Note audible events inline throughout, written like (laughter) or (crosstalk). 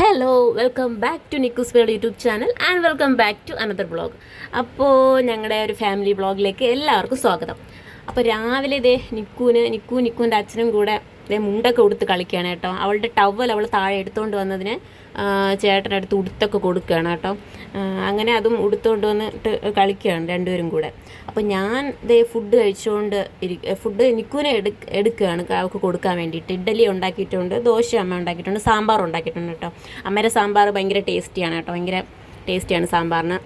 Hello welcome back to Nikku's world YouTube channel and welcome back to another blog അപ്പോൾ ഞങ്ങളുടെ ഒരു family ബ്ലോഗിലേക്ക് എല്ലാവർക്കും സ്വാഗതം. അപ്പോൾ രാവിലെ ഇതേ നിക്കൂന് നിക്കു നിക്കുവിന്റെ അച്ഛനും കൂടെ ഇതേ മുണ്ടൊക്കെ ഉടുത്ത് കളിക്കുകയാണ് കേട്ടോ. അവളുടെ ടവൽ അവൾ താഴെ എടുത്തുകൊണ്ട് വന്നതിന് ചേട്ടനടുത്ത് ഉടുത്തൊക്കെ കൊടുക്കുകയാണ് കേട്ടോ. അങ്ങനെ അതും ഉടുത്തുകൊണ്ട് വന്നിട്ട് കളിക്കുകയാണ് രണ്ടുപേരും കൂടെ. അപ്പോൾ ഞാൻ ദേ ഫുഡ് കഴിച്ചുകൊണ്ട് ഇരി ഫുഡ് നിക്കുവിനെ എടു എടുക്കുകയാണ് അവൾക്ക് കൊടുക്കാൻ വേണ്ടിയിട്ട്. ഇഡ്ഡലി ഉണ്ടാക്കിയിട്ടുണ്ട് ദോശ അമ്മ ഉണ്ടാക്കിയിട്ടുണ്ട് സാമ്പാർ ഉണ്ടാക്കിയിട്ടുണ്ട് കേട്ടോ. അമ്മയുടെ സാമ്പാർ ഭയങ്കര ടേസ്റ്റിയാണ് കേട്ടോ ഭയങ്കര ടേസ്റ്റിയാണ് സാമ്പാറിന്.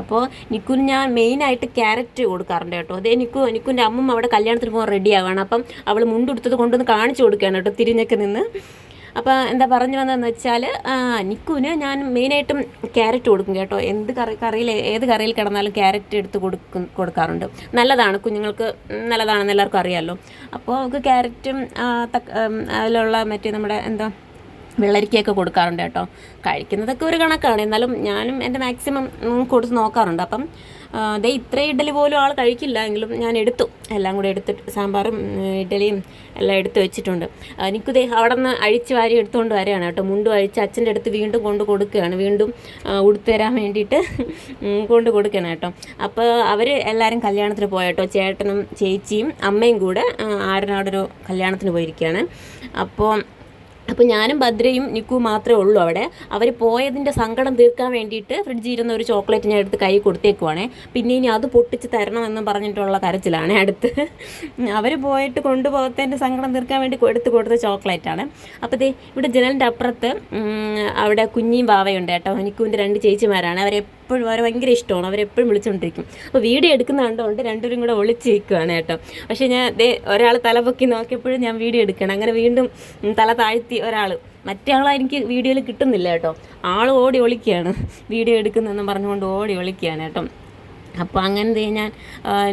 അപ്പോൾ നിക്കുന് ഞാൻ മെയിനായിട്ട് ക്യാരറ്റ് കൊടുക്കാറുണ്ട് കേട്ടോ. അതേ നിക്കു നിക്കുന്റെ അമ്മ അവിടെ കല്യാണത്തിന് പോകാൻ റെഡി ആവുകയാണ് അപ്പം അവൾ മുണ്ടെടുത്തത് കൊണ്ടുവന്ന് കാണിച്ചു കൊടുക്കുകയാണ് കേട്ടോ തിരിഞ്ഞൊക്കെ നിന്ന്. അപ്പോൾ എന്താ പറഞ്ഞു വന്നതെന്ന് വെച്ചാൽ നിക്കുവിന് ഞാൻ മെയിനായിട്ടും ക്യാരറ്റ് കൊടുക്കും കേട്ടോ. എന്ത് കറി കറിയിൽ ഏത് കറിയിൽ കിടന്നാലും ക്യാരറ്റ് എടുത്ത് കൊടുക്കും കൊടുക്കാറുണ്ട്. നല്ലതാണ് കുഞ്ഞുങ്ങൾക്ക് നല്ലതാണെന്ന് എല്ലാവർക്കും അറിയാമല്ലോ അപ്പോൾ അവൾക്ക് ക്യാരറ്റും അതിലുള്ള മറ്റേ നമ്മുടെ എന്താ വെള്ളരിക്കയൊക്കെ കൊടുക്കാറുണ്ട് കേട്ടോ. കഴിക്കുന്നതൊക്കെ ഒരു കണക്കാണ്. എന്നാലും ഞാനും എന്റെ മാക്സിമം കൊടുത്ത് നോക്കാറുണ്ട്. അപ്പം ദേ ഇത്ര ഇഡ്ഡലി പോലും ആൾ കഴിക്കില്ല എങ്കിലും ഞാൻ എടുത്തു. എല്ലാം കൂടെ എടുത്തിട്ട് സാമ്പാറും ഇഡ്ഡലിയും എല്ലാം എടുത്തു വെച്ചിട്ടുണ്ട്. എനിക്കിത് അവിടെ നിന്ന് അഴിച്ച് വാരി എടുത്തുകൊണ്ട് വരികയാണ് കേട്ടോ. മുണ്ടും അഴിച്ച് അച്ഛന്റെ അടുത്ത് വീണ്ടും കൊണ്ട് കൊടുക്കുകയാണ്. വീണ്ടും ഉടുത്തരാൻ ഉടുത്ത് തരാൻ വേണ്ടിയിട്ട് കൊണ്ട് കൊടുക്കണം കേട്ടോ. അപ്പോൾ അവർ എല്ലാവരും കല്യാണത്തിന് പോയ പോയട്ടോ ചേട്ടനും ചേച്ചിയും അമ്മയും കൂടെ ആരനാടൊരു കല്യാണത്തിന് പോയിരിക്കുകയാണ്. അപ്പോൾ അപ്പോൾ ഞാനും ഭദ്രയും നിക്കു മാത്രമേ ഉള്ളൂ അവിടെ. അവർ പോയതിന്റെ സങ്കടം തീർക്കാൻ വേണ്ടിയിട്ട് ഫ്രിഡ്ജിൽ ഇരുന്ന ഒരു ചോക്ലേറ്റ് ഞാൻ എടുത്ത് കൈ കൊടുത്തേക്കുവാണേ. പിന്നെ ഇനി അത് പൊട്ടിച്ച് തരണമെന്ന് പറഞ്ഞിട്ടുള്ള കരച്ചിലാണ് അടുത്ത്. അവർ പോയിട്ട് കൊണ്ടുപോകത്തതിന്റെ സങ്കടം തീർക്കാൻ വേണ്ടി എടുത്ത് കൊടുത്ത ചോക്ലേറ്റാണ് അപ്പോൾ ദേ ഇവിടെ ജനലിന്റെ അപ്പുറത്ത് അവിടെ കുഞ്ഞിയും ബാവയുണ്ട് കേട്ടോ. നിക്കുവിന്റെ രണ്ട് ചേച്ചിമാരാണ്. അവരെപ്പോഴും അവരെ ഭയങ്കര ഇഷ്ടമാണ്. അവരെപ്പോഴും വിളിച്ചുകൊണ്ടിരിക്കും. അപ്പോൾ വീഡിയോ എടുക്കുന്ന കണ്ടുകൊണ്ട് രണ്ടുപേരും കൂടെ ഒളിച്ചിരിക്കുകയാണ് കേട്ടോ. പക്ഷേ ഞാൻ ദേ ഒരാൾ തല പൊക്കി നോക്കിയപ്പോഴും ഞാൻ വീഡിയോ എടുക്കണം അങ്ങനെ വീണ്ടും തല താഴ്ത്തി ഒരാൾ മറ്റേ ആളെ എനിക്ക് വീഡിയോയിൽ കിട്ടുന്നില്ല കേട്ടോ. ആൾ ഓടി ഒളിക്കുകയാണ്. വീഡിയോ എടുക്കുന്നതെന്ന് പറഞ്ഞുകൊണ്ട് ഓടി ഒളിക്കുകയാണ് കേട്ടോ. അപ്പോൾ അങ്ങനെ ഞാൻ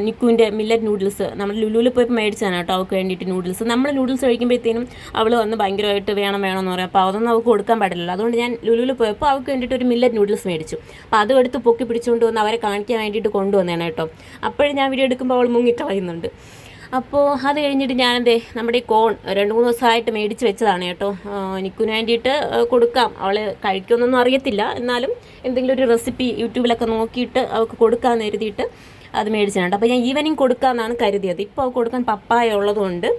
നിക്കുവിന്റെ മില്ലറ്റ് നൂഡിൽസ് നമ്മൾ ലുലുവിൽ പോയപ്പോൾ മേടിച്ചതാണ് കേട്ടോ അവൾക്ക് വേണ്ടിയിട്ട് നൂഡിൽസ് നമ്മൾ നൂഡിൽസ് കഴിക്കുമ്പോഴത്തേനും അവൾ വന്ന് ഭയങ്കരമായിട്ട് വേണം വേണമെന്ന് പറയും. അപ്പോൾ അതൊന്നും അവൾക്ക് കൊടുക്കാൻ പാടില്ലല്ലോ. അതുകൊണ്ട് ഞാൻ ലുലുവിൽ പോയപ്പോൾ അവൾക്ക് വേണ്ടിയിട്ട് ഒരു മില്ലറ്റ് നൂഡിൽസ് മേടിച്ചു. അപ്പോൾ അതും എടുത്ത് പൊക്കി പിടിച്ചുകൊണ്ട് വന്ന് അവരെ കാണിക്കാൻ വേണ്ടിയിട്ട് കൊണ്ടുവന്നതാണ് കേട്ടോ. അപ്പോഴും ഞാൻ വീഡിയോ എടുക്കുമ്പോൾ അവൾ മുങ്ങിക്കളയുന്നുണ്ട് അപ്പോൾ അത് കഴിഞ്ഞിട്ട് ഞാനെന്തേ നമ്മുടെ ഈ കോൺ രണ്ട് മൂന്ന് ദിവസമായിട്ട് മേടിച്ച് വെച്ചതാണ് കേട്ടോ. ആ, നിക്കുന് വേണ്ടിയിട്ട് കൊടുക്കാം. അവൾ കഴിക്കുമെന്നൊന്നും അറിയത്തില്ല. എന്നാലും എന്തെങ്കിലും ഒരു റെസിപ്പി യൂട്യൂബിലൊക്കെ നോക്കിയിട്ട് അവൾക്ക് കൊടുക്കാമെന്ന് കരുതിയിട്ട് അത് മേടിച്ചിട്ടുണ്ട് അപ്പോൾ ഞാൻ ഈവനിങ് കൊടുക്കാമെന്നാണ് കരുതിയത്. ഇപ്പോൾ കൊടുക്കാൻ പപ്പായ ഉള്ളതുകൊണ്ട്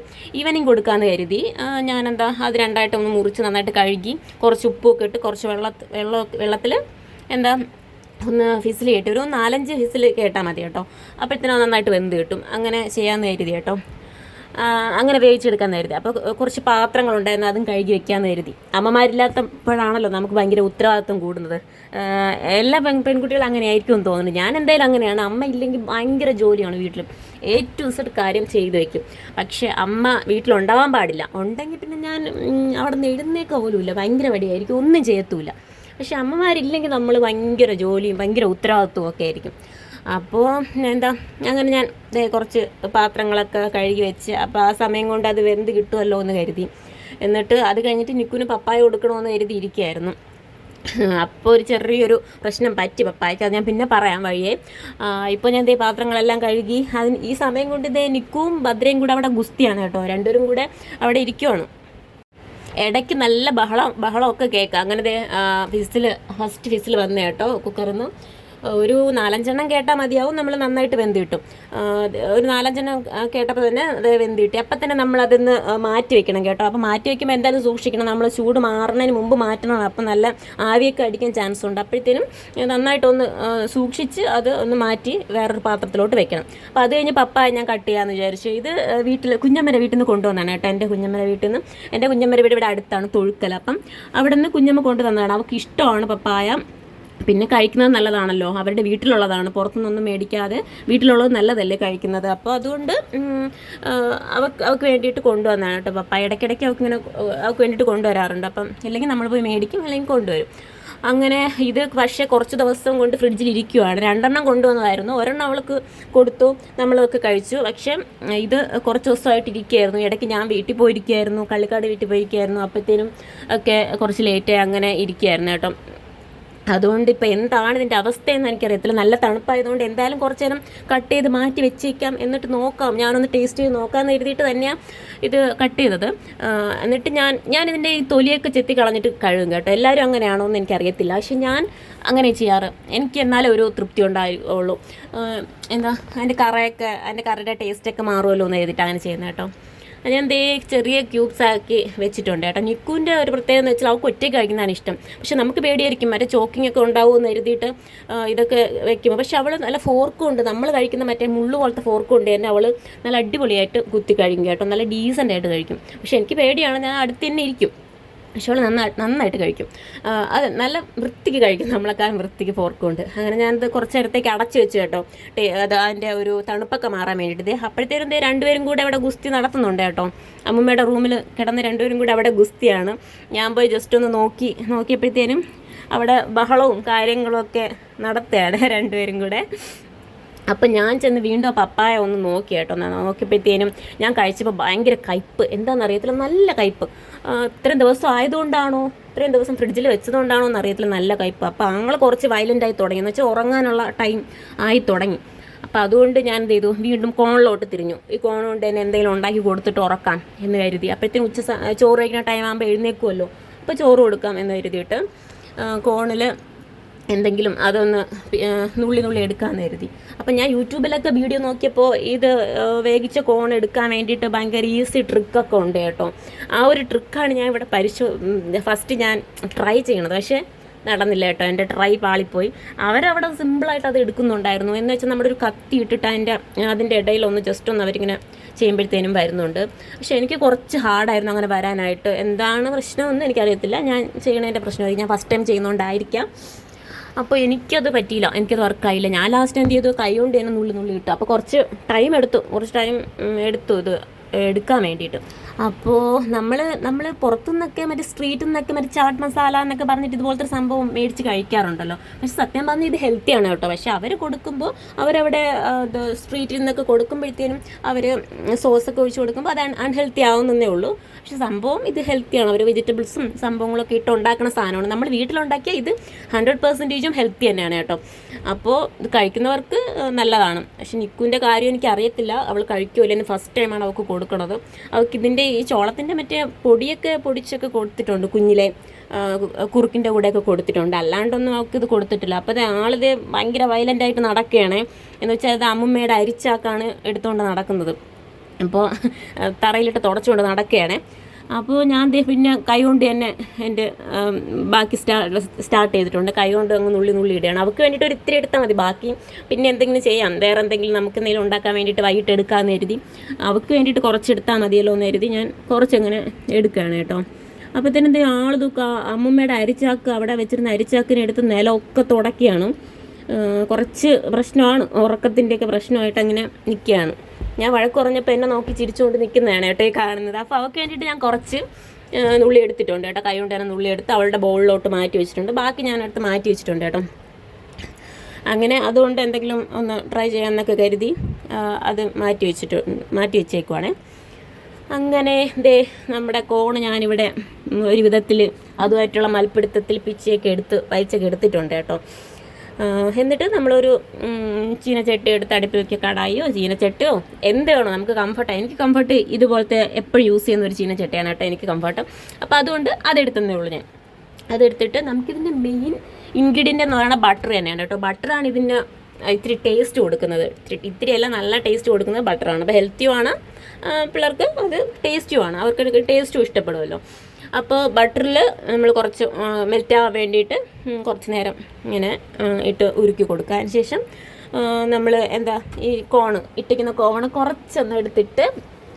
ഈവനിങ് കൊടുക്കാമെന്ന് കരുതി. ഞാനെന്താ അത് രണ്ടായിട്ട് ഒന്ന് മുറിച്ച് നന്നായിട്ട് കഴുകി കുറച്ച് ഉപ്പൊക്കെ ഇട്ട് കുറച്ച് വെള്ള വെള്ളം വെള്ളത്തിൽ എന്താ ഒന്ന് ഫിസിൽ കേട്ട്. ഒരു നാലഞ്ച് ഫിസിൽ കേട്ടാൽ മതി കേട്ടോ. അപ്പോഴത്തേനും നന്നായിട്ട് വെന്ത് കിട്ടും. അങ്ങനെ ചെയ്യാമെന്ന് കരുതി കേട്ടോ. അങ്ങനെ വേവിച്ചെടുക്കാമെന്ന് കരുതി. അപ്പോൾ കുറച്ച് പാത്രങ്ങളുണ്ടായിരുന്നു അതും കഴുകി വെക്കാമെന്ന് കരുതി. അമ്മമാരില്ലാത്തപ്പോഴാണല്ലോ നമുക്ക് ഭയങ്കര ഉത്തരവാദിത്വം കൂടുന്നത്. എല്ലാ പെൺ പെൺകുട്ടികളും അങ്ങനെ ആയിരിക്കും എന്ന് തോന്നുന്നു. ഞാൻ എന്തായാലും അങ്ങനെയാണ്. അമ്മ ഇല്ലെങ്കിൽ ഭയങ്കര ജോലിയാണ് വീട്ടിലും. എ ടു സെഡ് കാര്യം ചെയ്തു വെക്കും. പക്ഷേ അമ്മ വീട്ടിലുണ്ടാവാൻ പാടില്ല. ഉണ്ടെങ്കിൽ പിന്നെ ഞാൻ അവിടെ നിന്ന് എഴുന്നേക്ക ഇല്ല ഭയങ്കര വടിയായിരിക്കും ഒന്നും ചെയ്യത്തുമില്ല പക്ഷെ അമ്മമാരില്ലെങ്കിൽ നമ്മൾ ഭയങ്കര ജോലിയും ഭയങ്കര ഉത്തരവാദിത്വവും ഒക്കെ ആയിരിക്കും. അപ്പോൾ എന്താ അങ്ങനെ ഞാൻ കുറച്ച് പാത്രങ്ങളൊക്കെ കഴുകി വെച്ച് അപ്പോൾ ആ സമയം കൊണ്ട് അത് വെന്ത് കിട്ടുമല്ലോ എന്ന് കരുതി. എന്നിട്ട് അത് കഴിഞ്ഞിട്ട് നിക്കുന് പപ്പായ കൊടുക്കണമെന്ന് കരുതി ഇരിക്കുകയായിരുന്നു അപ്പോൾ ഒരു ചെറിയൊരു പ്രശ്നം പറ്റി പപ്പായ്ക്ക്. അത് ഞാൻ പിന്നെ പറയാം വഴിയേ. ഇപ്പോൾ ഞാൻ ഇതേ പാത്രങ്ങളെല്ലാം കഴുകി അതിന് ഈ സമയം കൊണ്ട് ഇതേ നിക്കും ഭദ്രയും കൂടെ അവിടെ ഗുസ്തിയാണ് കേട്ടോ. രണ്ടുപേരും കൂടെ അവിടെ ഇരിക്കുവാണ്. ഇടയ്ക്ക് നല്ല ബഹളം ബഹളമൊക്കെ കേൾക്കാം. അങ്ങനെ ഫിസിൽ ഫസ്റ്റ് ഫിസിൽ വന്ന കേട്ടോ കുക്കറിൽ നിന്ന് ഒരു നാലഞ്ചെണ്ണം കേട്ടാൽ മതിയാവും നമ്മൾ നന്നായിട്ട് വെന്ത് കിട്ടും. ഒരു നാലഞ്ചെണ്ണം കേട്ടപ്പോൾ തന്നെ അത് വെന്ത് കിട്ടി. അപ്പം തന്നെ നമ്മൾ അതിന്ന് മാറ്റി വെക്കണം കേട്ടോ. അപ്പോൾ മാറ്റി വെക്കുമ്പോൾ എന്തായാലും സൂക്ഷിക്കണം. നമ്മൾ ചൂട് മാറുന്നതിന് മുമ്പ് മാറ്റണം. അപ്പം നല്ല ആവിയൊക്കെ അടിക്കാൻ ചാൻസ് ഉണ്ട്. അപ്പോഴത്തേനും നന്നായിട്ടൊന്ന് സൂക്ഷിച്ച് അത് ഒന്ന് മാറ്റി വേറൊരു പാത്രത്തിലോട്ട് വെക്കണം. അപ്പോൾ അത് കഴിഞ്ഞ് പപ്പായ ഞാൻ കട്ട് ചെയ്യാമെന്ന് വിചാരിച്ചു. ഇത് വീട്ടിൽ കുഞ്ഞമ്മര വീട്ടിൽ നിന്ന് കൊണ്ടുവന്നാണ് കേട്ടോ എന്റെ കുഞ്ഞമ്മര വീട്ടിൽ നിന്ന് എന്റെ കുഞ്ഞമ്മര വീട് ഇവിടെ അടുത്താണ് തൊഴുക്കൽ. അപ്പം അവിടെ നിന്ന് കുഞ്ഞമ്മ കൊണ്ടുവന്നതാണ് അവൾക്ക് ഇഷ്ടമാണ് പപ്പായ. പിന്നെ കഴിക്കുന്നത് നല്ലതാണല്ലോ. അവരുടെ വീട്ടിലുള്ളതാണ്. പുറത്തുനിന്നൊന്നും മേടിക്കാതെ വീട്ടിലുള്ളത് നല്ലതല്ലേ കഴിക്കുന്നത്. അപ്പോൾ അതുകൊണ്ട് അവർക്ക് അവർക്ക് വേണ്ടിയിട്ട് കൊണ്ടുവന്നതാണ് കേട്ടോ പപ്പ ഇടയ്ക്കിടയ്ക്ക് അവർക്ക് ഇങ്ങനെ അവർക്ക് വേണ്ടിയിട്ട് കൊണ്ടുവരാറുണ്ട്. അപ്പം അല്ലെങ്കിൽ നമ്മൾ പോയി മേടിക്കും അല്ലെങ്കിൽ കൊണ്ടുവരും. അങ്ങനെ ഇത് പക്ഷേ കുറച്ച് ദിവസം കൊണ്ട് ഫ്രിഡ്ജിൽ ഇരിക്കുവാണ്. രണ്ടെണ്ണം കൊണ്ടുവന്നതായിരുന്നു. ഒരെണ്ണം അവൾക്ക് കൊടുത്തു നമ്മളൊക്കെ കഴിച്ചു. പക്ഷേ ഇത് കുറച്ച് ദിവസമായിട്ട് ഇരിക്കുകയായിരുന്നു. ഇടയ്ക്ക് ഞാൻ വീട്ടിൽ പോയിരിക്കുകയായിരുന്നു കള്ളിക്കാട് വീട്ടിൽ പോയിരിക്കുകയായിരുന്നു. അപ്പോഴത്തേനും ഒക്കെ കുറച്ച് ലേറ്റായി അങ്ങനെ ഇരിക്കുകയായിരുന്നു കേട്ടോ. അതുകൊണ്ട് ഇപ്പോൾ എന്താണ് ഇതിന്റെ അവസ്ഥയെന്ന് എനിക്കറിയത്തില്ല. നല്ല തണുപ്പായതുകൊണ്ട് എന്തായാലും കുറച്ച് നേരം കട്ട് ചെയ്ത് മാറ്റി വെച്ചേക്കാം എന്നിട്ട് നോക്കാം. ഞാനൊന്ന് ടേസ്റ്റ് ചെയ്ത് നോക്കാമെന്ന് എഴുതിയിട്ട് തന്നെയാണ് ഇത് കട്ട് ചെയ്തത്. എന്നിട്ട് ഞാൻ ഞാൻ ഇതിന്റെ ഈ തൊലിയൊക്കെ ചെത്തി കളഞ്ഞിട്ട് കഴുകും കേട്ടോ. എല്ലാവരും അങ്ങനെയാണോ എന്ന് എനിക്കറിയത്തില്ല. പക്ഷെ ഞാൻ അങ്ങനെ ചെയ്യാറ്. എനിക്ക് എന്നാലും ഒരു തൃപ്തി ഉണ്ടായുള്ളൂ. എന്താ അതിന്റെ കറയൊക്കെ അതിന്റെ കറയുടെ ടേസ്റ്റൊക്കെ മാറുമല്ലോ എന്ന് എഴുതിയിട്ട് അങ്ങനെ ചെയ്യുന്നത് കേട്ടോ. ഞാൻ ദേ ചെറിയ ക്യൂബ്സ് ആക്കി വെച്ചിട്ടുണ്ട് കേട്ടോ. നിക്കുവിന്റെ ഒരു പ്രത്യേകത എന്ന് വെച്ചാൽ അവൾക്ക് ഒറ്റയ്ക്ക് കഴിക്കുന്നതാണ് ഇഷ്ടം. പക്ഷെ നമുക്ക് പേടിയായിരിക്കും മറ്റേ ചോക്കിംഗ് ഒക്കെ ഉണ്ടാവും എന്ന് എഴുതിയിട്ട് ഇതൊക്കെ വെക്കുമ്പോൾ പക്ഷെ അവൾ നല്ല ഫോർക്കും ഉണ്ട്. നമ്മൾ കഴിക്കുന്ന മറ്റേ മുള്ളു പോലത്തെ ഫോർക്കും ഉണ്ട്. തന്നെ അവൾ നല്ല അടിപൊളിയായിട്ട് കുത്തി കഴിക്കും കേട്ടോ. നല്ല ഡീസന്റ് ആയിട്ട് കഴിക്കും. പക്ഷെ എനിക്ക് പേടിയാണ് ഞാൻ അടുത്ത് തന്നെ ഇരിക്കും. പക്ഷെ അവൾ നന്നായി നന്നായിട്ട് കഴിക്കും. അത് നല്ല വൃത്തിക്ക് കഴിക്കും. നമ്മളെക്കാളും വൃത്തിക്ക് ഫോർക്കുണ്ട് അങ്ങനെ ഞാനത് കുറച്ച് നേരത്തേക്ക് അടച്ചു വെച്ചു കേട്ടോ. അത് അതിന്റെ ഒരു തണുപ്പൊക്കെ മാറാൻ വേണ്ടിയിട്ട്. ദേ അപ്പോഴത്തേനും ദേ രണ്ടുപേരും കൂടെ അവിടെ ഗുസ്തി നടത്തുന്നുണ്ട് കേട്ടോ. അമ്മൂമ്മയുടെ റൂമിൽ കിടന്ന് രണ്ടുപേരും കൂടെ അവിടെ ഗുസ്തിയാണ്. ഞാൻ പോയി ജസ്റ്റ് ഒന്ന് നോക്കി നോക്കിയപ്പോഴത്തേനും അവിടെ ബഹളവും കാര്യങ്ങളും കാര്യങ്ങളൊക്കെ നടത്തുകയാണ് (laughs) രണ്ടുപേരും കൂടെ. അപ്പം ഞാൻ ചെന്ന് വീണ്ടും പപ്പായ ഒന്ന് നോക്കി കേട്ടോ നോക്കിയപ്പോഴത്തേനും ഞാൻ കഴിച്ചപ്പോൾ ഭയങ്കര കയ്പ്പ്. എന്താണെന്ന് അറിയത്തില്ല നല്ല കയ്പ്പ്. ഇത്രയും ദിവസം ആയതുകൊണ്ടാണോ? ഇത്രയും ദിവസം ഫ്രിഡ്ജിൽ വെച്ചതുകൊണ്ടാണോ എന്ന് അറിയത്തില്ല നല്ല കയ്പ്പ്. അപ്പോൾ ആങ്ങൾ കുറച്ച് വയലന്റ് ആയി തുടങ്ങി. എന്ന് വെച്ചാൽ ഉറങ്ങാനുള്ള ടൈം ആയി തുടങ്ങി. അപ്പോൾ അതുകൊണ്ട് ഞാൻ എന്ത് ചെയ്തു? വീണ്ടും കോണിലോട്ട് തിരിഞ്ഞു. ഈ കോൺ കൊണ്ട് തന്നെ എന്തെങ്കിലും ഉണ്ടാക്കി കൊടുത്തിട്ട് ഉറക്കാം എന്ന് കരുതി. അപ്പോഴത്തേനും ഉച്ച ചോറ് കഴിക്കുന്ന ടൈം ആകുമ്പോൾ എഴുന്നേക്കുമല്ലോ അപ്പോൾ ചോറ് കൊടുക്കാം എന്ന് കരുതിയിട്ട് കോണിൽ എന്തെങ്കിലും അതൊന്ന് നുള്ളി നുള്ളി എടുക്കാമെന്ന് കരുതി. അപ്പം ഞാൻ യൂട്യൂബിലൊക്കെ വീഡിയോ നോക്കിയപ്പോൾ ഇത് വേഗിച്ച കോൺ എടുക്കാൻ വേണ്ടിയിട്ട് ഭയങ്കര ഈസി ട്രിക്കൊക്കെ ഉണ്ട് കേട്ടോ. ആ ഒരു ട്രിക്കാണ് ഞാൻ ഇവിടെ പരിശോ ഫസ്റ്റ് ഞാൻ ട്രൈ ചെയ്യണത്. പക്ഷേ നടന്നില്ല കേട്ടോ. എന്റെ ട്രൈ പാളിപ്പോയി. അവരവിടെ സിമ്പിളായിട്ട് അത് എടുക്കുന്നുണ്ടായിരുന്നു. എന്ന് വെച്ചാൽ നമ്മുടെ ഒരു കത്തി ഇട്ടിട്ട് അതിന്റെ അതിന്റെ ഇടയിൽ ഒന്ന് ജസ്റ്റ് ഒന്ന് അവരിങ്ങനെ ചെയ്യുമ്പോഴത്തേനും വരുന്നുണ്ട്. പക്ഷേ എനിക്ക് കുറച്ച് ഹാർഡായിരുന്നു അങ്ങനെ വരാനായിട്ട്. എന്താണ് പ്രശ്നമെന്ന് എനിക്കറിയത്തില്ല. ഞാൻ ചെയ്യണതിന്റെ പ്രശ്നമായിരിക്കും. ഞാൻ ഫസ്റ്റ് ടൈം ചെയ്യുന്നതുകൊണ്ടായിരിക്കാം അപ്പോൾ എനിക്കത് പറ്റിയില്ല. എനിക്കത് വർക്കായില്ല ഞാൻ ലാസ്റ്റ് എന്ത് ചെയ്തു? കൈ കൊണ്ട് തന്നെ നുള്ളി നുള്ളി ഇട്ടു. അപ്പോൾ കുറച്ച് ടൈം എടുത്തു. കുറച്ച് ടൈം എടുത്തു ഇത്. എടുക്കാൻ വേണ്ടിയിട്ട്. അപ്പോൾ നമ്മൾ നമ്മൾ പുറത്തു നിന്നൊക്കെ മറ്റേ സ്ട്രീറ്റിൽ നിന്നൊക്കെ മറ്റേ ചാട്ട് മസാല എന്നൊക്കെ പറഞ്ഞിട്ട് ഇതുപോലത്തെ സംഭവം മേടിച്ച് കഴിക്കാറുണ്ടല്ലോ. പക്ഷെ സത്യം പറഞ്ഞാൽ ഇത് ഹെൽത്തിയാണ് കേട്ടോ. പക്ഷെ അവർ കൊടുക്കുമ്പോൾ അവരവിടെ സ്ട്രീറ്റിൽ നിന്നൊക്കെ കൊടുക്കുമ്പോഴത്തേനും അവർ സോസൊക്കെ ഒഴിച്ച് കൊടുക്കുമ്പോൾ അത് അൺഹെൽത്തി ആവുന്നതേ ഉള്ളൂ. പക്ഷെ സംഭവം ഇത് ഹെൽത്തിയാണ് അവർ വെജിറ്റബിൾസും സംഭവങ്ങളൊക്കെ ഇട്ട് ഉണ്ടാക്കുന്ന സാധനമാണ്. നമ്മൾ വീട്ടിലുണ്ടാക്കിയ ഇത് ഹൺഡ്രഡ് പെർസെന്റേജും ഹെൽത്തി തന്നെയാണ് കേട്ടോ. അപ്പോൾ ഇത് കഴിക്കുന്നവർക്ക് നല്ലതാണ്. പക്ഷെ നിക്കുവിന്റെ കാര്യം എനിക്ക് അറിയത്തില്ല അവൾ കഴിക്കുമല്ലോ ഫസ്റ്റ് ടൈമാണ് അവൾക്ക് അവൾക്ക് ഇതിന്റെ ഈ ചോളത്തിന്റെ മറ്റേ പൊടിയൊക്കെ പൊടിച്ചൊക്കെ കൊടുത്തിട്ടുണ്ട് കുഞ്ഞിലെ കുറുക്കിന്റെ കൂടെയൊക്കെ കൊടുത്തിട്ടുണ്ട്. അല്ലാണ്ടൊന്നും അവൾക്ക് ഇത് കൊടുത്തിട്ടില്ല. അപ്പോൾ ആളിത് ഭയങ്കര വയലന്റ് ആയിട്ട് നടക്കുകയാണ്. എന്ന് വെച്ചാൽ അത് അമ്മമ്മയുടെ അരിച്ചാക്കാണ് എടുത്തുകൊണ്ട് നടക്കുന്നത്. അപ്പോൾ തറയിലിട്ട് തുടച്ചുകൊണ്ട് നടക്കുകയാണ്. അപ്പോൾ ഞാൻ പിന്നെ കൈ കൊണ്ട് തന്നെ എന്റെ ബാക്കി സ്റ്റാ സ്റ്റാർട്ട് ചെയ്തിട്ടുണ്ട്. കൈ കൊണ്ട് അങ്ങ് നുള്ളി നുള്ളി ഇടുകയാണ്. അവൾക്ക് വേണ്ടിയിട്ട് ഒരു ഇത്തിരി എടുത്താൽ മതി. ബാക്കി പിന്നെ എന്തെങ്കിലും ചെയ്യാം. വേറെ എന്തെങ്കിലും നമുക്ക് എന്തെങ്കിലും ഉണ്ടാക്കാൻ വേണ്ടിയിട്ട് വൈകിട്ട് എടുക്കാമെന്ന് കരുതി. അവൾക്ക് വേണ്ടിയിട്ട് കുറച്ച് എടുത്താൽ മതിയല്ലോ എന്ന് കരുതി ഞാൻ കുറച്ചങ്ങനെ എടുക്കുകയാണ് കേട്ടോ. അപ്പോൾ തന്നെ എന്തെങ്കിലും ആൾ തൂക്ക അമ്മമ്മയുടെ അരിച്ചാക്ക് അവിടെ വെച്ചിരുന്ന അരിച്ചാക്കിനെ എടുത്ത് നിലമൊക്കെ തുടക്കിയാണ് കുറച്ച് പ്രശ്നമാണ് ഉറക്കത്തിന്റെയൊക്കെ പ്രശ്നമായിട്ട് അങ്ങനെ നിൽക്കുകയാണ്. ഞാൻ വഴക്ക് പറഞ്ഞപ്പോൾ എന്നെ നോക്കി ചിരിച്ചുകൊണ്ട് നിൽക്കുന്നതാണ് കേട്ടോ ഈ കാണുന്നത്. അപ്പോൾ അവൾക്ക് വേണ്ടിയിട്ട് ഞാൻ കുറച്ച് നുള്ളി എടുത്തിട്ടുണ്ട് കേട്ടോ. കൈ കൊണ്ട് തന്നെ നുള്ളി എടുത്ത് അവളുടെ ബോളിലോട്ട് മാറ്റി വെച്ചിട്ടുണ്ട്. ബാക്കി ഞാൻ അടുത്ത് മാറ്റി വെച്ചിട്ടുണ്ട് കേട്ടോ. അങ്ങനെ അതുകൊണ്ട് എന്തെങ്കിലും ഒന്ന് ട്രൈ ചെയ്യാമെന്നൊക്കെ കരുതി അത് മാറ്റി വെച്ചിട്ട് മാറ്റി വെച്ചേക്കുവാണ്. അങ്ങനെ ദേ നമ്മുടെ കോണ് ഞാനിവിടെ ഒരു വിധത്തിൽ അതുമായിട്ടുള്ള മൽപ്പിടുത്തത്തിൽ പിച്ചയൊക്കെ എടുത്ത് വലിച്ചൊക്കെ എടുത്തിട്ടുണ്ട് കേട്ടോ. എന്നിട്ട് നമ്മളൊരു ചീനച്ചട്ടി എടുത്ത് അടുപ്പിൽ വെക്കുക കടായിയോ ചീനച്ചട്ടിയോ എന്ത് വേണോ നമുക്ക് കംഫർട്ടാണ് എനിക്ക് കംഫർട്ട് ഇതുപോലത്തെ എപ്പോഴും യൂസ് ചെയ്യുന്ന ഒരു ചീനച്ചട്ടിയാണ് കേട്ടോ എനിക്ക് കംഫർട്ടും അപ്പോൾ അതുകൊണ്ട് അതെടുത്തതേ ഉള്ളൂ ഞാൻ. അതെടുത്തിട്ട് നമുക്കിതിന്റെ മെയിൻ ഇൻഗ്രീഡിയന്റ് എന്ന് പറയുന്നത് ബട്ടർ തന്നെയാണ് കേട്ടോ. ബട്ടറാണ് ഇതിന് ഇത്തിരി ടേസ്റ്റ് കൊടുക്കുന്നത്. ഇത്തിരി ഇത്തിരിയല്ല നല്ല ടേസ്റ്റ് കൊടുക്കുന്നത് ബട്ടറാണ് അപ്പോൾ ഹെൽത്തിയുമാണ് പിള്ളേർക്ക് അത് ടേസ്റ്റുമാണ് അവർക്ക് ടേസ്റ്റും ഇഷ്ടപ്പെടുമല്ലോ. അപ്പോൾ ബട്ടറിൽ നമ്മൾ കുറച്ച് മെൽറ്റ് മെൽറ്റാവാൻ വേണ്ടിയിട്ട് കുറച്ച് നേരം ഇങ്ങനെ ഇട്ട് ഉരുക്കി കൊടുക്കുക. അതിന് ശേഷം നമ്മൾ എന്താ ഈ കോണ് ഇട്ടിക്കുന്ന കോണ് കുറച്ചൊന്ന് എടുത്തിട്ട്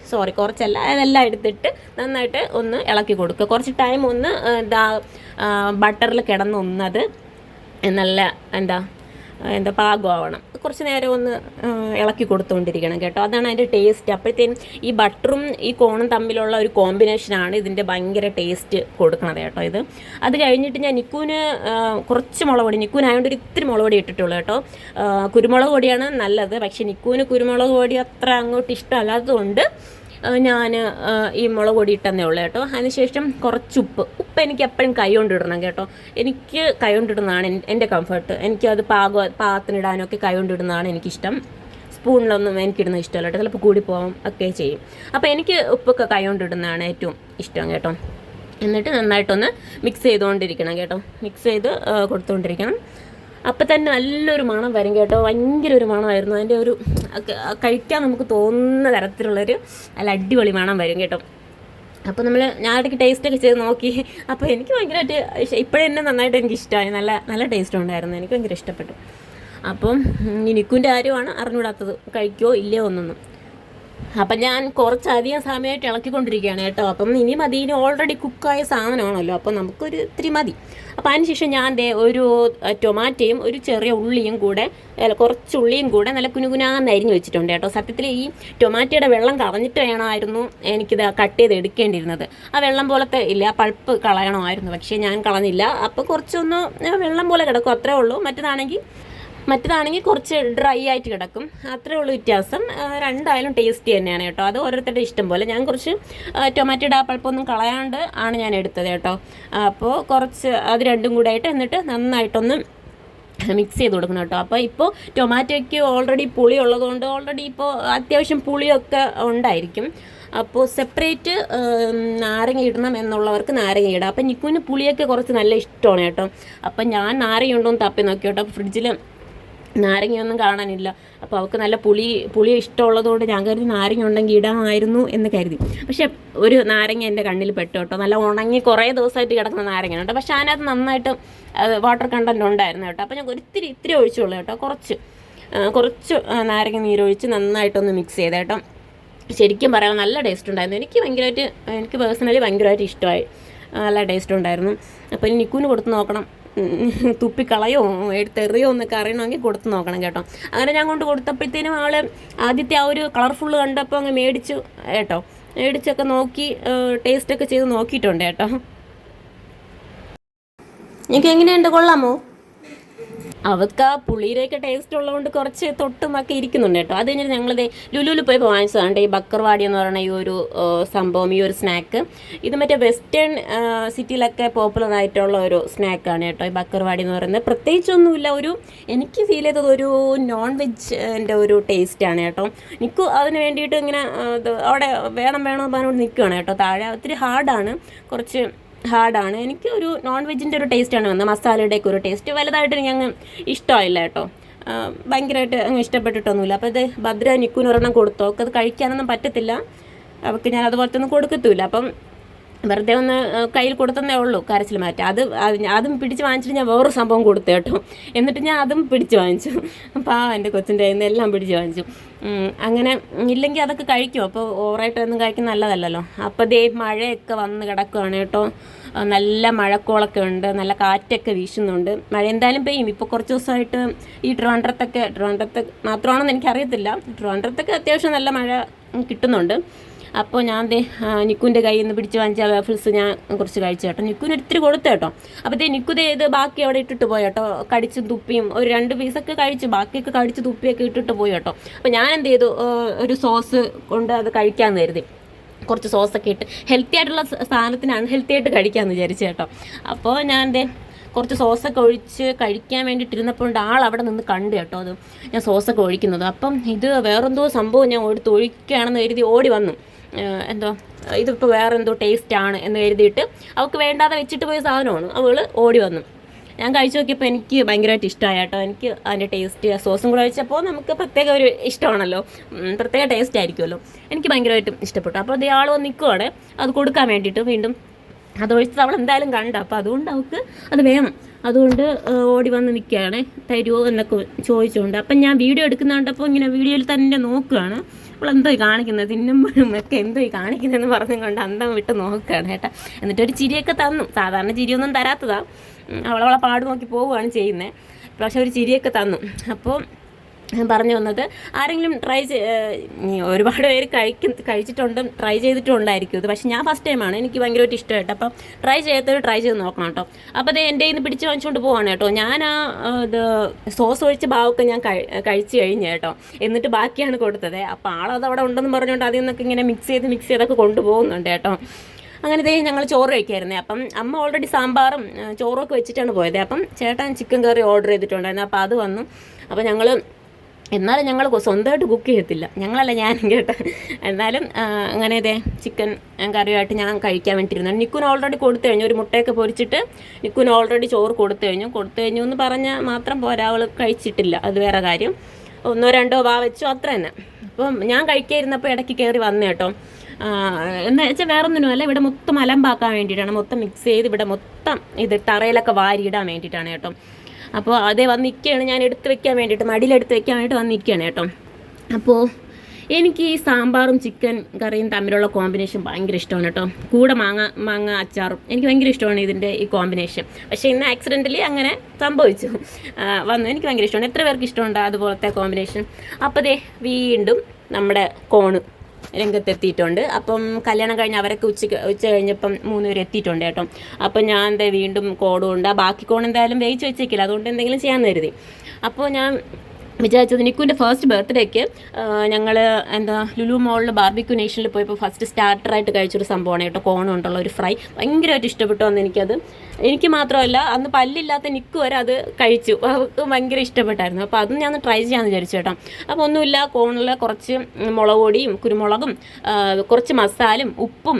സോറി കുറച്ചല്ല അതെല്ലാം എടുത്തിട്ട് നന്നായിട്ട് ഒന്ന് ഇളക്കി കൊടുക്കുക. കുറച്ച് ടൈം ഒന്ന് എന്താ ബട്ടറിൽ കിടന്നൊന്നത് നല്ല എന്താ എന്താ പാകമാവണം. കുറച്ച് നേരം ഒന്ന് ഇളക്കി കൊടുത്തുകൊണ്ടിരിക്കണം കേട്ടോ. അതാണ് അതിന്റെ ടേസ്റ്റ് അപ്പോഴത്തേനും ഈ ബട്ടറും ഈ കോണും തമ്മിലുള്ള ഒരു കോമ്പിനേഷനാണ് ഇതിന്റെ ഭയങ്കര ടേസ്റ്റ് കൊടുക്കണത് കേട്ടോ ഇത്. അത് കഴിഞ്ഞിട്ട് ഞാൻ നിക്കൂന് കുറച്ച് മുളക് പൊടി നിക്കൂനായതുകൊണ്ട് ഒരു ഇത്തിരി മുളക് പൊടി ഇട്ടിട്ടുള്ളൂ കേട്ടോ. കുരുമുളക് പൊടിയാണ് നല്ലത്. പക്ഷേ നിക്കൂന് കുരുമുളക് പൊടി അത്ര അങ്ങോട്ട് ഇഷ്ടമല്ലാത്തതുകൊണ്ട് ഞാൻ ഈ മുളക് പൊടി ഇട്ടെന്നേ ഉള്ളൂ കേട്ടോ. അതിനുശേഷം കുറച്ച് ഉപ്പ്. ഉപ്പ് എനിക്ക് എപ്പോഴും കൈ കൊണ്ടിടണം കേട്ടോ. എനിക്ക് കൈ കൊണ്ടിടുന്നതാണ് എൻ- എന്റെ കംഫർട്ട് എനിക്കത് പാക പാകത്തിനിടാനൊക്കെ കൈ കൊണ്ടിടുന്നതാണ് എനിക്കിഷ്ടം. സ്പൂണിലൊന്നും എനിക്കിടുന്ന ഇഷ്ടമല്ല കേട്ടോ. ചിലപ്പോൾ കൂടി പോകാം ഒക്കെ ചെയ്യും. അപ്പോൾ എനിക്ക് ഉപ്പൊക്കെ കൈ കൊണ്ടിടുന്നതാണ് ഏറ്റവും ഇഷ്ടം കേട്ടോ. എന്നിട്ട് നന്നായിട്ടൊന്ന് മിക്സ് ചെയ്തുകൊണ്ടിരിക്കണം കേട്ടോ. മിക്സ് ചെയ്ത് കൊടുത്തുകൊണ്ടിരിക്കണം. അപ്പം തന്നെ നല്ലൊരു മണം വരും കേട്ടോ. ഭയങ്കര ഒരു മണമായിരുന്നു. അതിന്റെ ഒരു കഴിക്കാൻ നമുക്ക് തോന്നുന്ന തരത്തിലുള്ളൊരു നല്ല അടിപൊളി മണം വരും കേട്ടോ. അപ്പോൾ നമ്മൾ ഞാൻ ഇടയ്ക്ക് ടേസ്റ്റൊക്കെ ചെയ്ത് നോക്കി. അപ്പോൾ എനിക്ക് ഭയങ്കരമായിട്ട് ഇപ്പോഴും തന്നെ നന്നായിട്ട് എനിക്ക് ഇഷ്ടമായി നല്ല നല്ല ടേസ്റ്റ് ഉണ്ടായിരുന്നു. എനിക്ക് ഭയങ്കര ഇഷ്ടപ്പെട്ടു. അപ്പം നിക്കുന്റെ കാര്യമാണ് അറിഞ്ഞുകൂടാത്തത്. കഴിക്കുമോ ഇല്ലയോ ഒന്നൊന്നും അപ്പം ഞാൻ കുറച്ചധികം സമയമായിട്ട് ഇളക്കിക്കൊണ്ടിരിക്കുകയാണ് കേട്ടോ. അപ്പം ഇനി മതി ഇനി ഓൾറെഡി കുക്കായ സാധനമാണല്ലോ. അപ്പം നമുക്കൊരു ഇത്തിരി മതി. അപ്പം അതിനുശേഷം ഞാൻ ദേ ഒരു ടൊമാറ്റോയും ഒരു ചെറിയ ഉള്ളിയും കൂടെ അല്ല, കുറച്ച് ഉള്ളിയും കൂടെ നല്ല കുനുകുനാന്ന് അരിഞ്ഞ് വെച്ചിട്ടുണ്ട് കേട്ടോ. സത്യത്തിൽ ഈ ടൊമാറ്റോയുടെ വെള്ളം കളഞ്ഞിട്ട് വേണമായിരുന്നു എനിക്കിത് കട്ട് ചെയ്ത് എടുക്കേണ്ടിയിരുന്നത്. ആ വെള്ളം പോലത്തെ ഇല്ല പൾപ്പ് കളയണമായിരുന്നു. പക്ഷേ ഞാൻ കളഞ്ഞില്ല. അപ്പോൾ കുറച്ചൊന്ന് വെള്ളം പോലെ കിടക്കും അത്രേ ഉള്ളൂ. മറ്റേതാണെങ്കിൽ മറ്റേതാണെങ്കിൽ കുറച്ച് ഡ്രൈ ആയിട്ട് കിടക്കും. അത്രേ ഉള്ളൂ വ്യത്യാസം. രണ്ടായാലും ടേസ്റ്റി തന്നെയാണ് കേട്ടോ. അത് ഓരോരുത്തരുടെ ഇഷ്ടം പോലെ. ഞാൻ കുറച്ച് ടൊമാറ്റോയുടെ ആ പൾപ്പൊന്നും കളയാണ്ട് ആണ് ഞാൻ എടുത്തത് കേട്ടോ. അപ്പോൾ കുറച്ച് അത് രണ്ടും കൂടെ ആയിട്ട് എന്നിട്ട് നന്നായിട്ടൊന്ന് മിക്സ് ചെയ്ത് കൊടുക്കണം കേട്ടോ. അപ്പോൾ ഇപ്പോൾ ടൊമാറ്റോയ്ക്ക് ഓൾറെഡി പുളി ഉള്ളതുകൊണ്ട് ഓൾറെഡി ഇപ്പോൾ അത്യാവശ്യം പുളിയൊക്കെ ഉണ്ടായിരിക്കും. അപ്പോൾ സെപ്പറേറ്റ് നാരങ്ങ ഇടണം എന്നുള്ളവർക്ക് നാരങ്ങ ഇടാം. അപ്പം നിക്കുവിന് പുളിയൊക്കെ കുറച്ച് നല്ല ഇഷ്ടമാണ് കേട്ടോ. അപ്പം ഞാൻ നാരങ്ങ ഉണ്ടോ എന്ന് തപ്പി നോക്കി കേട്ടോ. ഫ്രിഡ്ജിൽ നാരങ്ങയൊന്നും കാണാനില്ല. അപ്പോൾ അവൾക്ക് നല്ല പുളി പുളി ഇഷ്ടമുള്ളതുകൊണ്ട് ഞാൻ കരുതി നാരങ്ങ ഉണ്ടെങ്കിൽ ഇടാമായിരുന്നു എന്ന് കരുതി. പക്ഷെ ഒരു നാരങ്ങ എന്റെ കണ്ണിൽ പെട്ടു കേട്ടോ. നല്ല ഉണങ്ങി കുറേ ദിവസമായിട്ട് കിടക്കുന്ന നാരങ്ങ കേട്ടോ. പക്ഷെ അതിനകത്ത് നന്നായിട്ട് വാട്ടർ കണ്ടന്റ് ഉണ്ടായിരുന്നു കേട്ടോ. അപ്പോൾ ഞാൻ ഒരിത്തിരി ഇത്തിരി ഒഴിച്ചുള്ളൂ കേട്ടോ. കുറച്ച് കുറച്ച് നാരങ്ങ നീരൊഴിച്ച് നന്നായിട്ടൊന്ന് മിക്സ് ചെയ്ത് കേട്ടോ. ശരിക്കും പറയാൻ നല്ല ടേസ്റ്റ് ഉണ്ടായിരുന്നു. എനിക്ക് ഭയങ്കരമായിട്ട് എനിക്ക് പേഴ്സണലി ഭയങ്കരമായിട്ട് ഇഷ്ടമായി. നല്ല ടേസ്റ്റ് ഉണ്ടായിരുന്നു. അപ്പോൾ ഇനി നിക്കൂന് കൊടുത്ത് നോക്കണം. തുപ്പിക്കളയോ എടുത്തെറിയോ എന്നൊക്കെ അറിയണമെങ്കിൽ കൊടുത്ത് നോക്കണം കേട്ടോ. അങ്ങനെ ഞാൻ കൊണ്ട് കൊടുത്തപ്പോഴത്തേനും ആൾ ആദ്യത്തെ ആ ഒരു കളർഫുള്ള് കണ്ടപ്പോൾ അങ്ങ് മേടിച്ചു കേട്ടോ. മേടിച്ചൊക്കെ നോക്കി ടേസ്റ്റൊക്കെ ചെയ്ത് നോക്കിയിട്ടുണ്ട് കേട്ടോ. നിങ്ങൾക്ക് എങ്ങനെയുണ്ട്? കൊള്ളാമോ? അവർക്ക് ആ പുളിയിലേക്ക് ടേസ്റ്റ് ഉള്ളതുകൊണ്ട് കുറച്ച് തൊട്ടുമൊക്കെ ഇരിക്കുന്നുണ്ട് കേട്ടോ. അത് കഴിഞ്ഞിട്ട് ഞങ്ങളിത് ലുലുവിൽ പോയി വാങ്ങിച്ചതാണ് ഈ ബക്കർവാടി എന്ന് പറയുന്ന ഈ ഒരു സംഭവം ഈ ഒരു സ്നാക്ക് ഇത് മറ്റേ വെസ്റ്റേൺ സിറ്റിയിലൊക്കെ പോപ്പുലർ ആയിട്ടുള്ള ഒരു സ്നാക്കാണ് കേട്ടോ ഈ ബക്കർവാടി എന്ന് പറയുന്നത്. പ്രത്യേകിച്ചൊന്നുമില്ല ഒരു എനിക്ക് ഫീൽ ചെയ്തത് ഒരു നോൺ വെജിന്റെ ഒരു ടേസ്റ്റാണ് കേട്ടോ. നിൽക്കു അതിന് വേണ്ടിയിട്ട് ഇങ്ങനെ അവിടെ വേണം വേണം എന്ന് പറഞ്ഞുകൊണ്ട് നിൽക്കുകയാണ് കേട്ടോ. താഴെ ഒത്തിരി ഹാർഡാണ് കുറച്ച് ഹാർഡാണ്. എനിക്ക് ഒരു നോൺ വെജിന്റെ ഒരു ടേസ്റ്റാണ് വന്നത്. മസാലയുടെയൊക്കെ ഒരു ടേസ്റ്റ്. വലുതായിട്ട് അങ്ങ് ഇഷ്ടമായില്ല കേട്ടോ. ഭയങ്കരമായിട്ട് അങ്ങ് ഇഷ്ടപ്പെട്ടിട്ടൊന്നുമില്ല. അപ്പോൾ ഇത് ഭദ്ര നിക്കുന് കൊടുത്തോ? അത് കഴിക്കാനൊന്നും പറ്റത്തില്ല. അവൾക്ക് ഞാൻ അതുപോലത്തെ ഒന്നും കൊടുക്കത്തുമില്ല അപ്പം വെറുതെ ഒന്ന് കയ്യിൽ കൊടുത്തതേ ഉള്ളൂ കരച്ചിൽ മാറ്റി അത് അതും പിടിച്ച് വാങ്ങിച്ചിട്ട് ഞാൻ വേറൊരു സംഭവം കൊടുത്തു കേട്ടോ. എന്നിട്ട് ഞാൻ അതും പിടിച്ച് വാങ്ങിച്ചു. അപ്പോൾ ആ എന്റെ കൊച്ചിന്റെ കയ്യിൽ നിന്ന് എല്ലാം പിടിച്ച് വാങ്ങിച്ചു. അങ്ങനെ ഇല്ലെങ്കിൽ അതൊക്കെ കഴിക്കും. അപ്പോൾ ഓവറായിട്ടൊന്നും കഴിക്കുന്ന നല്ലതല്ലല്ലോ. അപ്പോൾ ദേ മഴയൊക്കെ വന്ന് കിടക്കുകയാണ് കേട്ടോ. നല്ല മഴക്കോളൊക്കെ ഉണ്ട്. നല്ല കാറ്റൊക്കെ വീശുന്നുണ്ട്. മഴ എന്തായാലും പെയ്യും. ഇപ്പോൾ കുറച്ച് ദിവസമായിട്ട് ഈ ട്രിവാൻഡ്രത്തൊക്കെ ട്രിവാൻഡ്രത്ത് മാത്രമാണെന്ന് എനിക്കറിയത്തില്ല. ട്രിവാൻഡ്രത്തൊക്കെ അത്യാവശ്യം നല്ല മഴ കിട്ടുന്നുണ്ട്. അപ്പോൾ ഞാൻ ദേ ആ, നിക്കുന്റെ കയ്യിൽ നിന്ന് പിടിച്ച് വാങ്ങിച്ച വേഫിൾസ് ഞാൻ കുറച്ച് കഴിച്ചു കേട്ടോ. നിക്കുവിന് ഒത്തിരി കൊടുത്തു കേട്ടോ. അപ്പോൾ ദേ നിക്കുതേ ഇത് ബാക്കി അവിടെ ഇട്ടിട്ട് പോയി കേട്ടോ. കടിച്ചും തുപ്പിയും ഒരു രണ്ട് പീസൊക്കെ കഴിച്ചു ബാക്കിയൊക്കെ കടിച്ച് തുപ്പിയൊക്കെ ഇട്ടിട്ട് പോയി കേട്ടോ. അപ്പോൾ ഞാൻ എന്ത് ചെയ്തു? ഒരു സോസ് കൊണ്ട് അത് കഴിക്കാമെന്ന് കരുതി. കുറച്ച് സോസൊക്കെ ഇട്ട് ഹെൽത്തി ആയിട്ടുള്ള സാധനത്തിനാണ് സാധനത്തിന് അൺഹെൽത്തി ആയിട്ട് കഴിക്കാമെന്ന് വിചാരിച്ചു കേട്ടോ. അപ്പോൾ ഞാൻ എന്തേ കുറച്ച് സോസൊക്കെ ഒഴിച്ച് കഴിക്കാൻ വേണ്ടിയിട്ടിരുന്നപ്പോൾ ആൾ അവിടെ നിന്ന് കണ്ടു കേട്ടോ അത്. ഞാൻ സോസൊക്കെ ഒഴിക്കുന്നത്. അപ്പം ഇത് വേറെന്തോ സംഭവം ഞാൻ എടുത്ത് ഒഴിക്കുകയാണെന്ന് കരുതി ഓടി വന്നു. എന്തോ ഇതിപ്പോൾ വേറെന്തോ ടേസ്റ്റ് ആണ് എന്ന് കരുതിയിട്ട് അവൾക്ക് വേണ്ടാതെ വെച്ചിട്ട് പോയ സാധനമാണ്. അവൾ ഓടി വന്നു. ഞാൻ കഴിച്ചു നോക്കിയപ്പോൾ എനിക്ക് ഭയങ്കരമായിട്ട് ഇഷ്ടമായ കേട്ടോ. എനിക്ക് അതിന്റെ ടേസ്റ്റ് സോസും കൂടെ കഴിച്ചപ്പോൾ നമുക്ക് പ്രത്യേക ഒരു ഇഷ്ടമാണല്ലോ. പ്രത്യേക ടേസ്റ്റ് ആയിരിക്കുമല്ലോ. എനിക്ക് ഭയങ്കരമായിട്ടും ഇഷ്ടപ്പെട്ടു. അപ്പോൾ അതേ ആൾ വന്ന് നിൽക്കുവാണ് അത് കൊടുക്കാൻ വേണ്ടിയിട്ട് വീണ്ടും അതൊഴിച്ചത് അവൾ എന്തായാലും കണ്ട. അപ്പോൾ അതുകൊണ്ട് അവൾക്ക് അത് വേണം. അതുകൊണ്ട് ഓടി വന്ന് നിൽക്കുകയാണ് തരുമോ എന്നൊക്കെ ചോദിച്ചുകൊണ്ട്. അപ്പം ഞാൻ വീഡിയോ എടുക്കുന്ന കണ്ടപ്പോൾ ഇങ്ങനെ വീഡിയോയിൽ തന്നെ നോക്കുകയാണ് ഈ കാണിക്കുന്നത് തിന്നുമ്പോഴും ഒക്കെ എന്തോ കാണിക്കുന്നതെന്ന് പറഞ്ഞും കൊണ്ട് അന്തം വിട്ട് നോക്കുകയാണ് കേട്ടോ. എന്നിട്ടൊരു ചിരിയൊക്കെ തന്നു. സാധാരണ ചിരിയൊന്നും തരാത്തതാണ് അവളവളെ പാട് നോക്കി പോവുകയാണ് ചെയ്യുന്നത് പക്ഷെ ഒരു ചിരിയൊക്കെ തന്നു. അപ്പോൾ പറഞ്ഞു വന്നത്. ആരെങ്കിലും ട്രൈ ഒരുപാട് പേര് കഴിക്കും കഴിച്ചിട്ടുണ്ടും ട്രൈ ചെയ്തിട്ടുണ്ടായിരിക്കും ഇത്. പക്ഷേ ഞാൻ ഫസ്റ്റ് ടൈമാണ് എനിക്ക് ഭയങ്കരമായിട്ട് ഇഷ്ടമായിട്ട്. അപ്പം ട്രൈ ചെയ്യാത്തവർ ട്രൈ ചെയ്ത് നോക്കണം കേട്ടോ. അപ്പോൾ അത് എന്റെ ഇന്ന് പിടിച്ച് വാങ്ങിച്ചുകൊണ്ട് പോവാണ് കേട്ടോ. ഞാൻ ആ ഇത് സോസ് ഒഴിച്ച ഭാവമൊക്കെ ഞാൻ കഴി- കഴിച്ച് കഴിഞ്ഞു കേട്ടോ. എന്നിട്ട് ബാക്കിയാണ് കൊടുത്തത്. അപ്പോൾ ആളത് അവിടെ ഉണ്ടെന്ന് പറഞ്ഞുകൊണ്ട് അതിൽ നിന്നൊക്കെ ഇങ്ങനെ മിക്സ് ചെയ്ത് മിക്സ് ചെയ്തൊക്കെ കൊണ്ടുപോകുന്നുണ്ട് കേട്ടോ. അങ്ങനെ ഇതേ ഞങ്ങൾ ചോറ് കഴിക്കായിരുന്നേ. അപ്പം അമ്മ ഓൾറെഡി സാമ്പാറും ചോറൊക്കെ വെച്ചിട്ടാണ് പോയത്. അപ്പം ചേട്ടൻ ചിക്കൻ കറി ഓർഡർ ചെയ്തിട്ടുണ്ടായിരുന്നു. അപ്പോൾ അത് വന്നു. അപ്പോൾ ഞങ്ങൾ എന്നാലും ഞങ്ങൾ സ്വന്തമായിട്ട് കുക്ക് ചെയ്യത്തില്ല. ഞങ്ങളല്ല ഞാനും (laughs) കേട്ടോ. എന്നാലും അങ്ങനെ ഇതേ ചിക്കൻ കറിയായിട്ട് ഞാൻ കഴിക്കാൻ വേണ്ടിയിരുന്നു. നിക്കുന് ഓൾറെഡി കൊടുത്തു കഴിഞ്ഞു. ഒരു മുട്ടയൊക്കെ പൊരിച്ചിട്ട് നിക്കുന് ഓൾറെഡി ചോറ് കൊടുത്തു കഴിഞ്ഞു. കൊടുത്തു കഴിഞ്ഞു എന്ന് പറഞ്ഞാൽ മാത്രം പോരാ. അവൾ കഴിച്ചിട്ടില്ല. അത് വേറെ കാര്യം. ഒന്നോ രണ്ടോ വാ വെച്ചു. അത്ര തന്നെ. അപ്പം ഞാൻ കഴിക്കാതിരുന്നപ്പോൾ ഇടയ്ക്ക് കയറി വന്നു കേട്ടോ. എന്ന് വെച്ചാൽ വേറെ അല്ല. ഇവിടെ മൊത്തം അലമ്പാക്കാൻ വേണ്ടിയിട്ടാണ്. മൊത്തം മിക്സ് ചെയ്ത് ഇവിടെ മൊത്തം ഇത് തറയിലൊക്കെ വാരിയിടാൻ വേണ്ടിയിട്ടാണ് കേട്ടോ. അപ്പോൾ അതേ വന്ന് നിൽക്കുകയാണ്. ഞാൻ എടുത്ത് വെക്കാൻ വേണ്ടിയിട്ട് മടിയിലെടുത്ത് വെക്കാൻ വേണ്ടിയിട്ട് വന്ന് നിൽക്കുകയാണ് കേട്ടോ. അപ്പോൾ എനിക്ക് ഈ സാമ്പാറും ചിക്കൻ കറിയും തമ്മിലുള്ള കോമ്പിനേഷൻ ഭയങ്കര ഇഷ്ടമാണ് കേട്ടോ. കൂടെ മാങ്ങ മാങ്ങ അച്ചാറും എനിക്ക് ഭയങ്കര ഇഷ്ടമാണ് ഇതിന്റെ ഈ കോമ്പിനേഷൻ. പക്ഷേ ഇന്ന് ആക്സിഡന്റലി അങ്ങനെ സംഭവിച്ചു. വന്നു. എനിക്ക് ഭയങ്കര ഇഷ്ടമാണ്. എത്ര പേർക്ക് ഇഷ്ടമുണ്ടോ അതുപോലത്തെ കോമ്പിനേഷൻ? അപ്പോൾ ദേ വീണ്ടും നമ്മുടെ കോണ്. രംഗത്തെത്തിയിട്ടുണ്ട്. അപ്പം കല്യാണം കഴിഞ്ഞ് അവരൊക്കെ ഉച്ചയ്ക്ക് ഉച്ച കഴിഞ്ഞപ്പം മൂന്ന് പേര് എത്തിയിട്ടുണ്ട് കേട്ടോ. അപ്പം ഞാൻ എന്താ വീണ്ടും കോടും ഉണ്ട്. ബാക്കി കോൺ എന്തായാലും വേവിച്ച് വെച്ചേക്കില്ല. അതുകൊണ്ട് എന്തെങ്കിലും ചെയ്യാൻ കരുതി. അപ്പോൾ ഞാൻ വിചാരിച്ചത് നിക്കുവിന്റെ ഫസ്റ്റ് ബർത്ത്ഡേക്ക് ഞങ്ങൾ എന്താ ലുലു മോളിൽ ബാർബിക്യൂ നേഷനിൽ പോയപ്പോൾ ഫസ്റ്റ് സ്റ്റാർട്ടറായിട്ട് കഴിച്ചൊരു സംഭവമാണ് കേട്ടോ കോൺ കൊണ്ടുള്ള ഒരു ഫ്രൈ ഭയങ്കരമായിട്ട് ഇഷ്ടപ്പെട്ടു വന്ന് എനിക്കത്. എനിക്ക് മാത്രമല്ല അന്ന് പല്ലില്ലാത്ത നിക്ക് വരെ അത് കഴിച്ചു. അവർക്ക് ഭയങ്കര ഇഷ്ടപ്പെട്ടായിരുന്നു. അപ്പോൾ അതും ഞാൻ ട്രൈ ചെയ്യാമെന്ന് വിചാരിച്ചു കേട്ടോ. അപ്പോൾ ഒന്നുമില്ല കോണിൽ കുറച്ച് മുളക് പൊടിയും കുരുമുളകും കുറച്ച് മസാലയും ഉപ്പും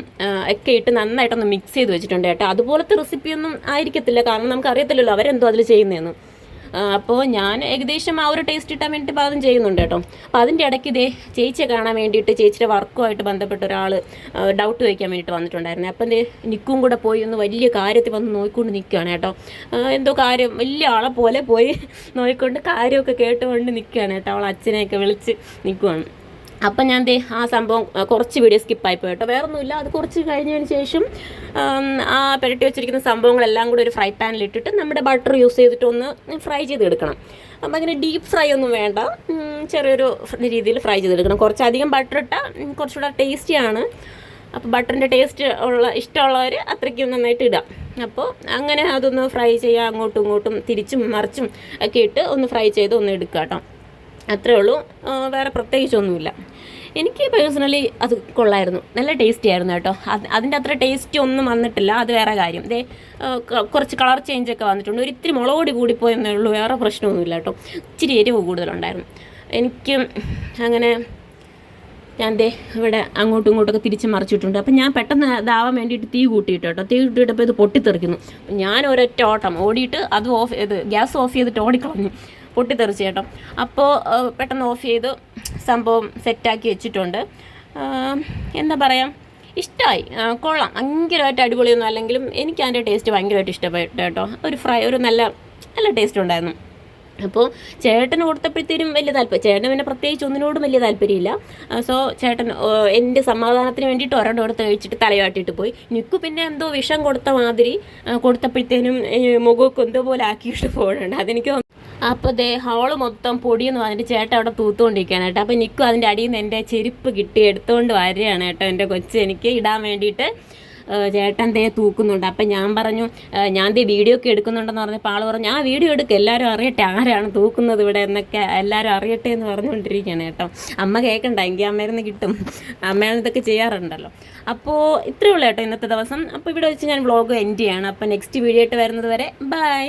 ഒക്കെ ഇട്ട് നന്നായിട്ടൊന്ന് മിക്സ് ചെയ്ത് വെച്ചിട്ടുണ്ട് കേട്ടോ. അതുപോലത്തെ റെസിപ്പിയൊന്നും ആയിരിക്കത്തില്ല. കാരണം നമുക്ക് അറിയത്തില്ലല്ലോ അവരെന്തോ അതിൽ ചെയ്യുന്നതെന്ന് അപ്പോൾ ഞാൻ ഏകദേശം ആ ഒരു ടേസ്റ്റ് കിട്ടാൻ വേണ്ടി പാകം ചെയ്യുന്നുണ്ട് കേട്ടോ. അപ്പോൾ അതിന്റെ ഇടയ്ക്ക് ഇതേ ചേച്ചിയെ കാണാൻ വേണ്ടിയിട്ട് ചേച്ചിയുടെ വർക്കുമായിട്ട് ബന്ധപ്പെട്ട ഒരാൾ ഡൗട്ട് ചോദിക്കാൻ വേണ്ടിയിട്ട് വന്നിട്ടുണ്ടായിരുന്നു. അപ്പം എന്തേ നിൽക്കും കൂടെ പോയി ഒന്ന് വലിയ കാര്യത്തിൽ വന്ന് നോക്കിക്കൊണ്ട് നിൽക്കുകയാണ് കേട്ടോ. എന്തോ കാര്യം വലിയ ആളെ പോലെ പോയി (laughs) നോക്കിക്കൊണ്ട് കാര്യമൊക്കെ കേട്ടുകൊണ്ട് നിൽക്കുകയാണ് കേട്ടോ. അവൾ അച്ഛനെയൊക്കെ വിളിച്ച് നിൽക്കുവാണ് അപ്പം ഞാൻ ദേ ആ സംഭവം കുറച്ച് വീഡിയോ സ്കിപ്പായി പോയി കേട്ടോ. വേറെ ഒന്നുമില്ല അത് കുറച്ച് കഴിഞ്ഞതിന് ശേഷം ആ പുരട്ടി വെച്ചിരിക്കുന്ന സംഭവങ്ങളെല്ലാം കൂടി ഒരു ഫ്രൈ പാനിൽ ഇട്ടിട്ട് നമ്മുടെ ബട്ടർ യൂസ് ചെയ്തിട്ട് ഒന്ന് ഫ്രൈ ചെയ്തെടുക്കണം. അപ്പം അങ്ങനെ ഡീപ്പ് ഫ്രൈ ഒന്നും വേണ്ട. ചെറിയൊരു രീതിയിൽ ഫ്രൈ ചെയ്തെടുക്കണം. കുറച്ചധികം ബട്ടർ ഇട്ടാൽ കുറച്ചുകൂടെ ടേസ്റ്റിയാണ് അപ്പോൾ ബട്ടറിന്റെ ടേസ്റ്റ് ഉള്ള ഇഷ്ടമുള്ളവർ അത്രയ്ക്കും നന്നായിട്ട് ഇടാം. അപ്പോൾ അങ്ങനെ അതൊന്ന് ഫ്രൈ ചെയ്യുക അങ്ങോട്ടും ഇങ്ങോട്ടും തിരിച്ചും മറിച്ചും ഒക്കെ ഇട്ട് ഒന്ന് ഫ്രൈ ചെയ്ത് ഒന്ന് എടുക്കുക കേട്ടോ. അത്രേ ഉള്ളൂ. വേറെ പ്രത്യേകിച്ചൊന്നുമില്ല. എനിക്ക് പേഴ്സണലി അത് കൊള്ളായിരുന്നു. നല്ല ടേസ്റ്റി ആയിരുന്നു കേട്ടോ. അത് അതിന്റെ അത്ര ടേസ്റ്റ് ഒന്നും വന്നിട്ടില്ല. അത് വേറെ കാര്യം. ദേ കുറച്ച് കളർ ചേഞ്ച് ഒക്കെ വന്നിട്ടുണ്ട്. ഒരു ഇത്തിരി മുളക് പൊടി കൂടിപ്പോയെന്നേ ഉള്ളൂ. വേറെ പ്രശ്നമൊന്നുമില്ല കേട്ടോ. ഇച്ചിരി എരിവ് കൂടുതലുണ്ടായിരുന്നു. എനിക്ക് അങ്ങനെ ഞാൻ ദേ ഇവിടെ അങ്ങോട്ടും ഇങ്ങോട്ടൊക്കെ തിരിച്ച് മറിച്ചിട്ടുണ്ട്. അപ്പം ഞാൻ പെട്ടെന്ന് ഇതാവാൻ വേണ്ടിയിട്ട് തീ കൂട്ടിയിട്ട് കേട്ടോ. തീ കൂട്ടിയിട്ടപ്പോൾ ഇത് പൊട്ടിത്തെറിക്കുന്നു. ഞാൻ ഒരൊറ്റ ഓട്ടം. ഓടിയിട്ട് അത് ഓഫ് ചെയ്ത് ഗ്യാസ് ഓഫ് ചെയ്തിട്ട് ഓടിക്കളഞ്ഞു. പൊട്ടിത്തെറിച്ച് കേട്ടോ. അപ്പോൾ പെട്ടെന്ന് ഓഫ് ചെയ്ത് സംഭവം സെറ്റാക്കി വെച്ചിട്ടുണ്ട്. എന്താ പറയുക ഇഷ്ടമായി കൊള്ളാം. ഭയങ്കരമായിട്ട് അടിപൊളിയൊന്നും അല്ലെങ്കിലും എനിക്ക് അതിന്റെ ടേസ്റ്റ് ഭയങ്കരമായിട്ട് ഇഷ്ടപ്പെട്ടു കേട്ടോ. ഒരു ഫ്രൈ ഒരു നല്ല നല്ല ടേസ്റ്റ് ഉണ്ടായിരുന്നു. അപ്പോൾ ചേട്ടന് കൊടുത്തപ്പോഴത്തേനും വലിയ താല്പര്യം ചേട്ടന് പിന്നെ പ്രത്യേകിച്ച് ഒന്നിനോടും വലിയ താല്പര്യമില്ല. സോ ചേട്ടൻ എന്റെ സമാധാനത്തിന് വേണ്ടിയിട്ട് ഒരെണ്ണം എടുത്ത് കഴിച്ചിട്ട് തലയാട്ടിയിട്ട് പോയി. നിക്ക് പിന്നെ എന്തോ വിഷം കൊടുത്ത മാതിരി കൊടുത്തപ്പോഴത്തേനും മുഖമൊക്കെ എന്തോ പോലെ ആക്കിയിട്ട് പോകണുണ്ട് അതെനിക്ക്. അപ്പോൾ ദേ ഹോൾ മൊത്തം പൊടിയെന്ന് പറഞ്ഞിട്ട് ചേട്ടൻ അവിടെ തൂത്തുകൊണ്ടിരിക്കുകയാണ് കേട്ടോ. അപ്പോൾ നിക്കും അതിന്റെ അടിയിൽ നിന്ന് എന്റെ ചെരുപ്പ് കിട്ടി എടുത്തുകൊണ്ട് വരികയാണ് കേട്ടോ എന്റെ കൊച്ച്. എനിക്ക് ഇടാൻ വേണ്ടിയിട്ട് ചേട്ടൻ ദേ തൂക്കുന്നുണ്ട്. അപ്പം ഞാൻ പറഞ്ഞു ഞാൻ ദേ വീഡിയോ ഒക്കെ എടുക്കുന്നുണ്ടെന്ന് പറഞ്ഞപ്പോൾ ആൾ പറഞ്ഞു ആ വീഡിയോ എടുക്കുക എല്ലാവരും അറിയട്ടെ ആരാണ് തൂക്കുന്നത് ഇവിടെ എന്നൊക്കെ എല്ലാവരും അറിയട്ടെ എന്ന് പറഞ്ഞുകൊണ്ടിരിക്കുകയാണ് കേട്ടോ. അമ്മ കേൾക്കണ്ട എങ്കിൽ അമ്മയിരുന്ന് കിട്ടും. അമ്മയാണ് ഇതൊക്കെ ചെയ്യാറുണ്ടല്ലോ. അപ്പോൾ ഇത്രയേ ഉള്ളൂ കേട്ടോ ഇന്നത്തെ ദിവസം. അപ്പോൾ ഇവിടെ വെച്ച് ഞാൻ വ്ളോഗ് എൻഡ് ചെയ്യാണ്. അപ്പോൾ നെക്സ്റ്റ് വീഡിയോ ആയിട്ട് വരുന്നത് വരെ ബൈ